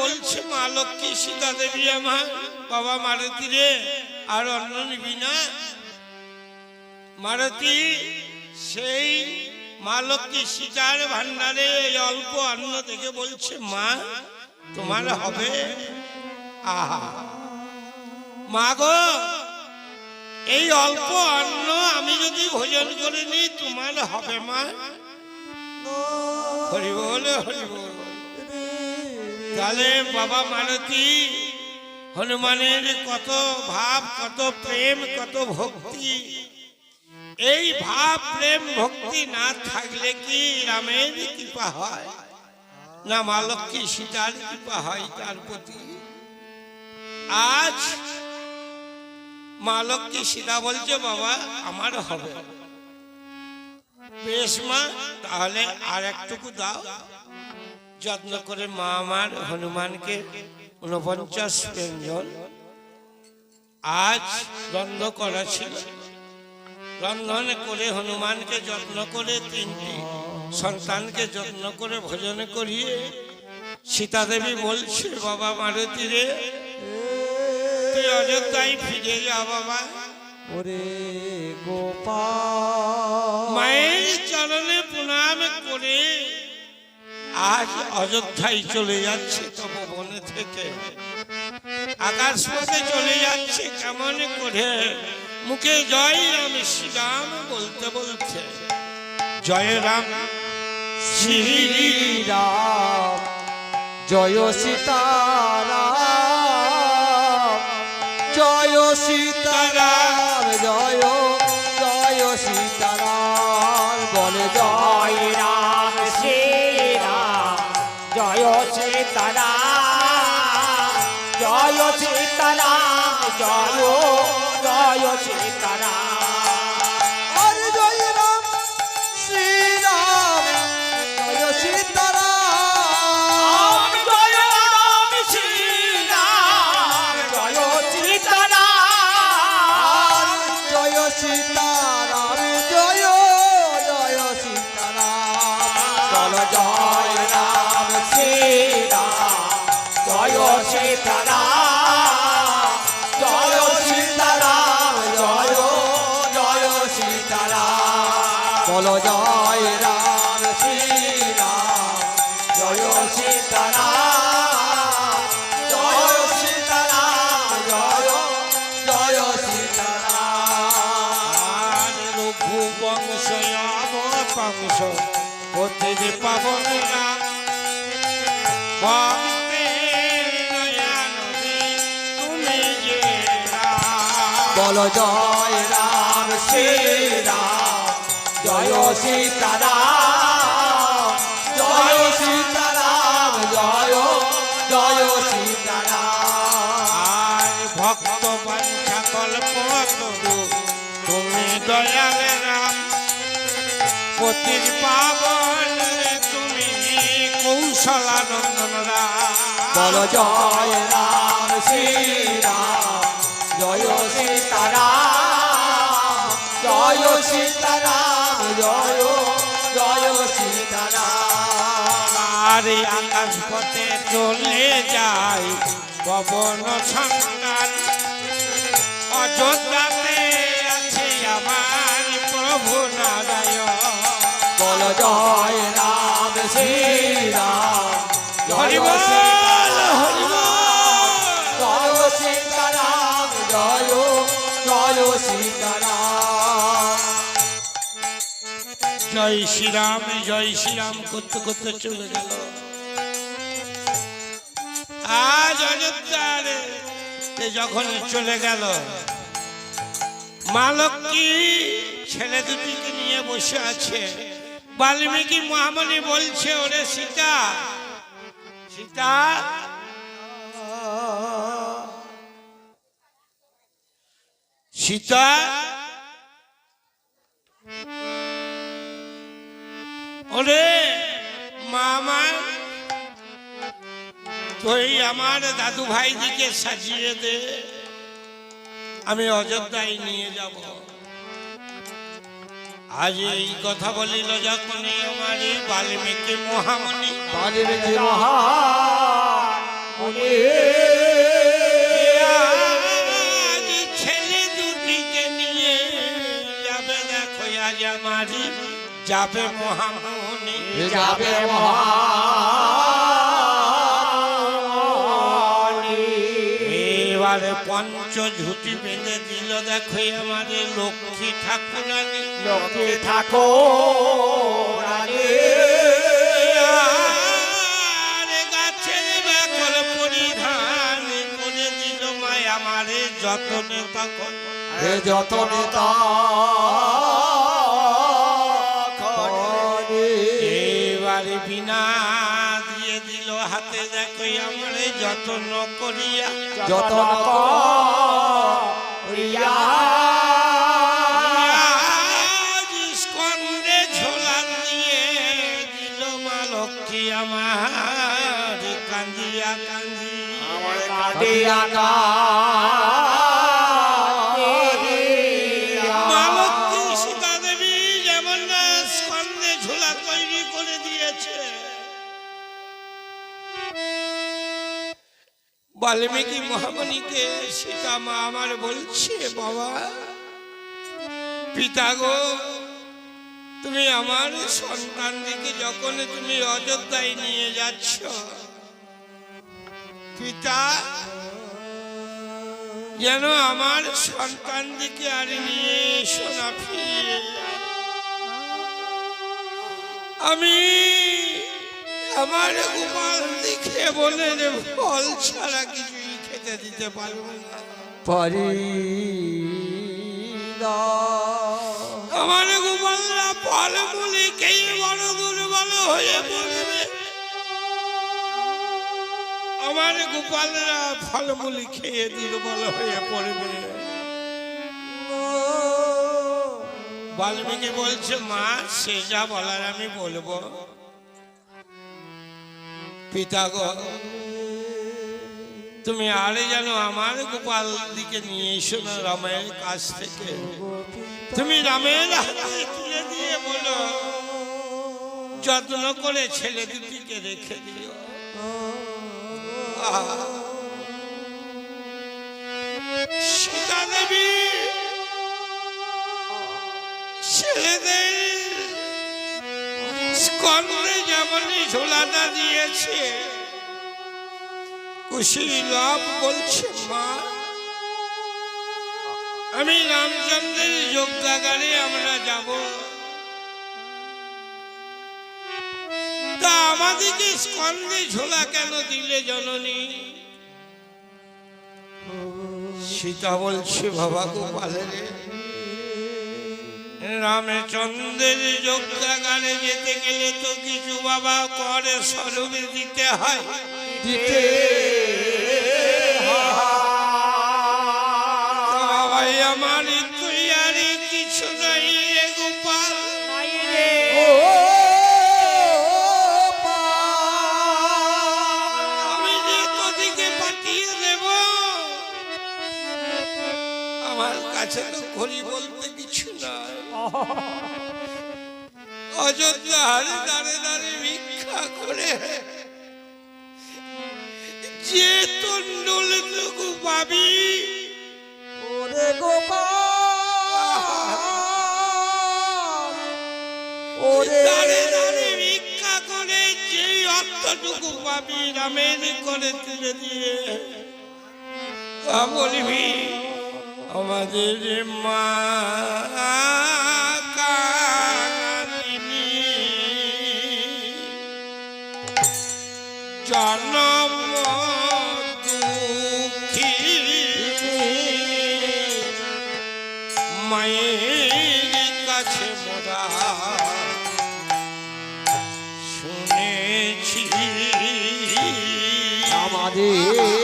বলছে, মা লক্ষ্মী সীতা দেবী আমার বাবা মারুতি রে, আর অন্য নিবি না মারুতি। সেই মা লক্ষ্মী সীতার ভান্ডারে এই অল্প অন্ন দেখে বলছে, মা, তোমার হবে। আহা। মা গো, এই অল্প অন্ন আমি যদি ভোজন করে নিই, তোমার হবে মা। হরি বল হরি বল। তাহলে বাবা মারুতি হনুমানের কত ভাব, কত প্রেম, কত ভক্তি। এই ভাব, প্রেম, ভক্তি না থাকলে কি রামের কৃপা হয়? না মা লক্ষ্মী সীতার কৃপা হয় তার প্রতি? আজ মা লক্ষ্মী সীতা বলছে, বাবা, আমার হবে। বেশ মা, তাহলে আর একটুকু দাও। যত্ন করে মা আমার হনুমানকে উনপঞ্চাশ ব্যঞ্জন আজ রন্ধ করা ছিল। রন্ধন করে হনুমানকে যত্ন করে তিনটি সন্তানকে যত্ন করে ভোজন করিয়ে সীতা দেবী বলছে বাবা মারুতি রে তুই অযোধ্যায় ফিরে যা বাবা। ওরে গোপাল। মায়ের চরণে প্রণাম করে আজ অযোধ্যায় চলে যাচ্ছে তপবনে থেকে। আকাশ পথে চলে যাচ্ছে, কেমন করে? মুখে জয় রাম শ্রীরাম বলতে বলছে। জয় রাম, শ্রী রাম। জয় সীতারাম। সীতারাম। জয় জয় সীতারাম। চল জয় রাম শ্রীরাম জয় সীতারাম। বংশ পাবন রাম নয়নদে তুমি যে রাম। বলো জয় রাম শ্রীরাম জয় সীতারাম জয় সীতারাম জয় জয় সীতারাম। ভক্ত বাঞ্ছা কল্প তুমি রাম পতির পাবন তুমি কৌশলানন্দন রাম বলো জয় রাম শ্রীরাম জয় সীতারাম জয় সীতারাম জয় জয় সীতারাম। আরে আকাশ পথে চলে যায় পবন সন্তান অযোধ্যাতে জয় রাম শ্রীরাম হরি জয় বল, সীতারাম, হরি বল। জয় সীতারাম জয় জয় সীতারাম। জয় শ্রীরাম জয় শ্রীরাম করতে করতে চলে গেল। আজ অযোধ্যার যখন চলে গেল মা লক্ষ্মী ছেলে দুটিকে নিয়ে বসে আছে। বাল্মীকি মহামণি বলছে, ওরে সীতা সীতা সীতা, ওরে মামা, তুই আমার দাদু ভাই দিকে সাজিয়ে দে, আমি অযোধ্যায় নিয়ে যাব। আজ এই কথা বলিল যখন আমার বাল্মীকি মহামণি। মনে আজ ছেলে দুটিকে নিয়ে যাবে দেখো আজ আমারই যাবে মহামনি যাবে মহানি এবারে পঞ্চ ঝুটি বেঁধে দিল দেখো আমাদের লক্ষ্মী ঠাকুরানী। লোকে থাকো রানী আরে গাছের ব্যাকল পরিধান করে দিল মায় আমারে যতনে তখন। এ যতন এবারে দেখো আমার যত্ন করিয়া। যতন করিয়া। আজ ঝোলা নিয়ে দিল মা লক্ষ্মী আমার। কান্দিয়া কান্দিয়া। আমার কাটিয়া কাটিয়া বাল্মীকি মহামণিকে সীতা মা আমার বলছে, বাবা, পিতা গো, তুমি আমার সন্তান দিকে যখন তুমি অযোধ্যায় নিয়ে যাচ্ছ, পিতা, যেন আমার সন্তান দিকে আর নিয়ে এসো না ফিরে। আমি আমার গোপাল বলে রে ফল ছাড়া কিছুই খেতে দিতে পারব না। পারি আমার গোপালরা ফল মূলে খেয়ে বড় দুর্বল হয়ে পড়বে? আমার গোপালরা ফলমূলি খেয়ে দুর্বল হয়ে পড়বে। বাল্মীকি বলছে মা সে যা বলার আমি বলব। পিতা গো, তুমি আরে যেন আমার গোপাল দিকে নিয়ে এসো না রামের কাছ থেকে তুমি রামের হাতে তুলে দিয়ে বলো, যত্ন করে ছেলে দুটিকে রেখে দিও। সীতা দেবী, ছেলেদের স্কন্ধে ঝোলাটা দিয়েছে। খুশি লাভ বলছে মা। আমি রামচন্দ্রের যোগ্যাগারে আমরা যাব। তা আমাদেরকে স্কন্ধে ঝোলা কেন দিলে জননী? সীতা বলছে, বাবা গোপালের রামচন্দ্রের যোগ্যাগারে যেতে গেলে তো কিছু বাবা করে স্বরূপে দিতে হয়। দিতে বাবাই আমার তুই আর কিছু নাই রে গোপাল। আমি যে তোদিকে পাঠিয়ে দেব আমার কাছে তো অযোধ্যার দাঁড়ে দাঁড়ে ভিক্ষা করে যে তন্ডলটুকু পাবি। ওরে গোপাল ওরে দাঁড়ে দাঁড়ে ভিক্ষা করে অর্থটুকু পাবি রামের করে তুলে দিয়ে। তা বলবি আমাদের মা আমাদের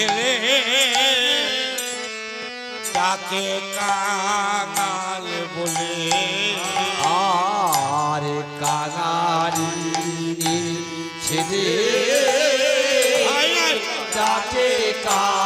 ছেলে তাকে কাঙাল বলে আর কাঙালি ছেলে তাকে হায়।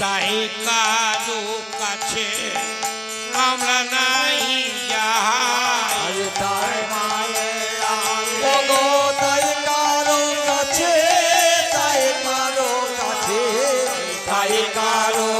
তাই কারও কাছে আমরা নাই যাই তাই কারও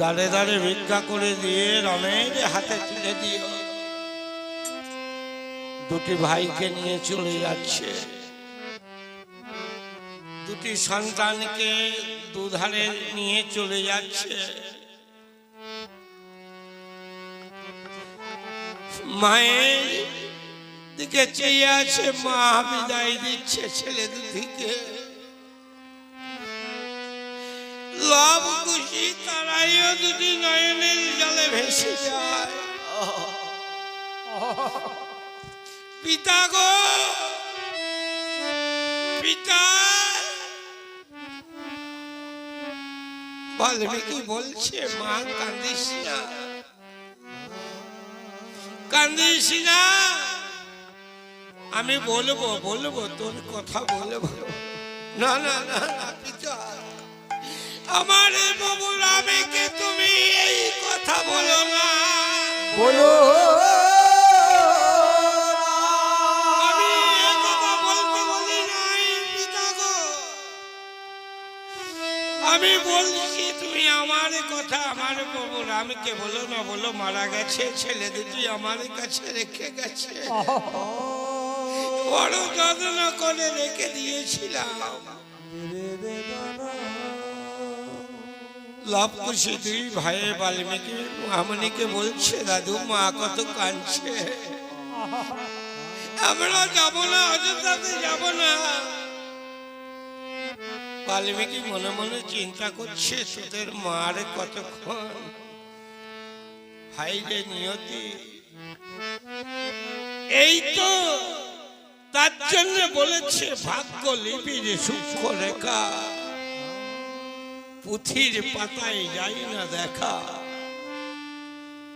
দাঁড়ে দাঁড়ে ভিক্ষা করে দিয়ে রমের হাতে তুলে দিও। দুটি ভাইকে নিয়ে চলে যাচ্ছে। দুটি সন্তানকে দুধারে নিয়ে চলে যাচ্ছে। মায়ের দিকে চেয়ে আছে, মা বিদায় দিচ্ছে ছেলে দুটিকে লাভ খুশি তারাইও দুটি নয়নের জলে ভেসে যায়। পিতা গো, পিতা। বাল্মীকি বলছে, মা, কান্দিস না। কান্দিস না। আমি বলব বলব, তোর কথা বলব। না না না, পিতা। আমার এই বাবু রামেকে তুমি এই কথা বলো না? বলো। আমি বলছি তুমি আমার কথা আমার বাবু রামকে বলো না বলো মারা গেছে ছেলে দুটি আমার কাছে রেখে গেছে। বড় যত্ন করে রেখে দিয়েছিলাম। লাভ খুশি দুই ভাইয়ে বাল্মীকি, মামনিকে বলছে, দাদু, মা কত কাঁদছে। আমরা যাব না, অযোধ্যাতে যাব না। বাল্মীকি মনে মনে চিন্তা করছে, তোদের মার কতক্ষণ ভাই যে নিয়তি? এই তো তার জন্য বলেছে ভাগ্য লিপির সূক্ষ্ম রেখা পুথির পাতায় যাই না দেখা।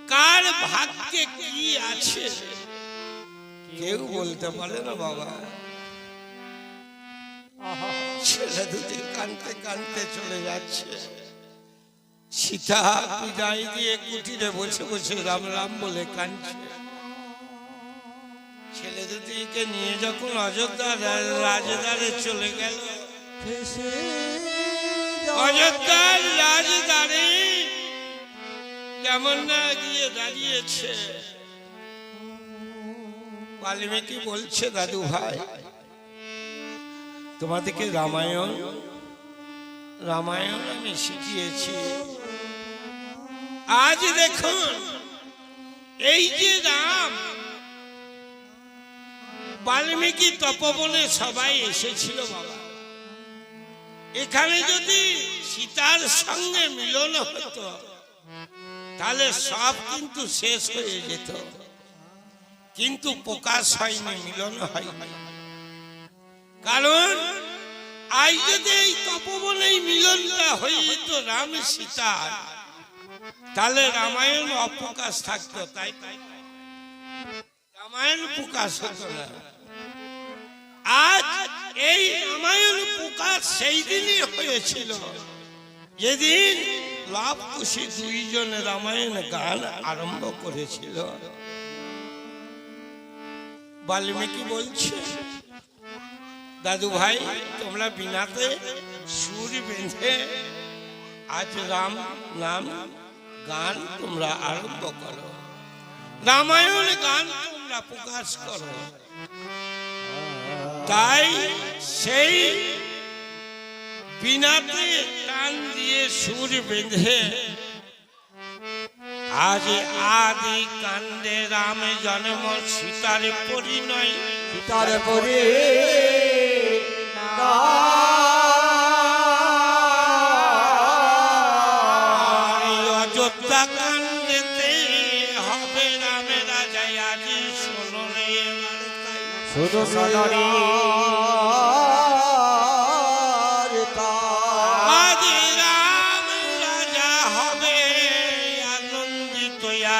কার ভাগ্যে কি আছে? কেউ বলতে পারে না বাবা। ছেলে দুটি কানতে কানতে চলে যাচ্ছে। সীতা বিদায় দিয়ে কুটিরে বসে বসে রাম রাম বলে কাঁদছে। ছেলে দুটিকে নিয়ে যখন অযোধ্যা রা- রাজদ্বারে চলে গেল অযোধ্যার রাজদ্বারে কেমন না গিয়ে দাঁড়িয়েছে। বাল্মীকি বলছে, দাদু ভাই, তোমাদেরকে রামায়ণ রামায়ণ আমি শিখিয়েছি। আজ দেখুন, এই যে রাম, বাল্মীকি তপবনে সবাই এসেছিল বাবা। এখানে যদি সীতার সঙ্গে মিলন হতো, তাহলে সব কিন্তু শেষ হয়ে যেত। কিন্তু প্রকাশ হয়নি, মিলন হয়নি। কারণ আজ যদি এই তপবনেই মিলনটা হয়ে যেত রাম সীতা, তাহলে রামায়ণ অপ্রকাশ থাকতো, তাই তাই রামায়ণ প্রকাশ হতো না। আজ এই রামায়ণ প্রকাশ সেই দিনই হয়েছিল। যেদিন লাভ খুশি দুইজন রামায়ণ গান আরম্ভ করেছিল। বাল্মীকি বলছে দাদু ভাই তোমরা বিনাতে সুর বেঁধে আজ রাম নাম গান তোমরা আরম্ভ করো। রামায়ণ গান তোমরা প্রকাশ করো। তাই সেই বিনাতে টান দিয়ে সুর বেঁধে আজ আদি কাণ্ডে রাম জন্ম সীতার পরিণয়। তার পরে অযোধ্যা কাণ্ডেতে হবে রামে রাজা আজি শোনো রে শুধু সদরে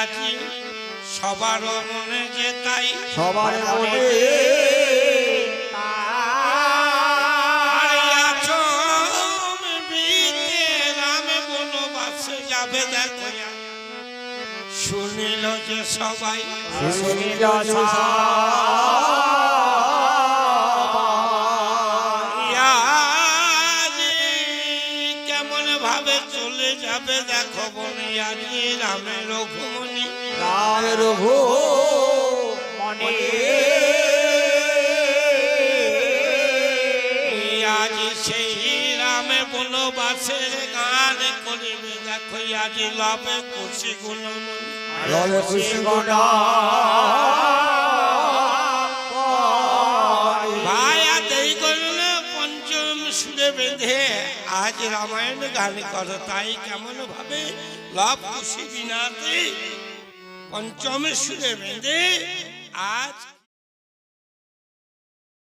আজি সবার মনে যে তাই। সবার মনে শুনিল যে সবাই। শুনিল আজি রামের ভো মনে। আজি সেই রামে বনবাসের গান করিবে দেখো আজি লবে খুশি গুণমণি রবে খুশি সুরে বেঁধে আজ রামায়ণ গান করো তাই কেমন ভাবে লব খুশি বিনাতে পঞ্চম সুরে বেঁধে আজ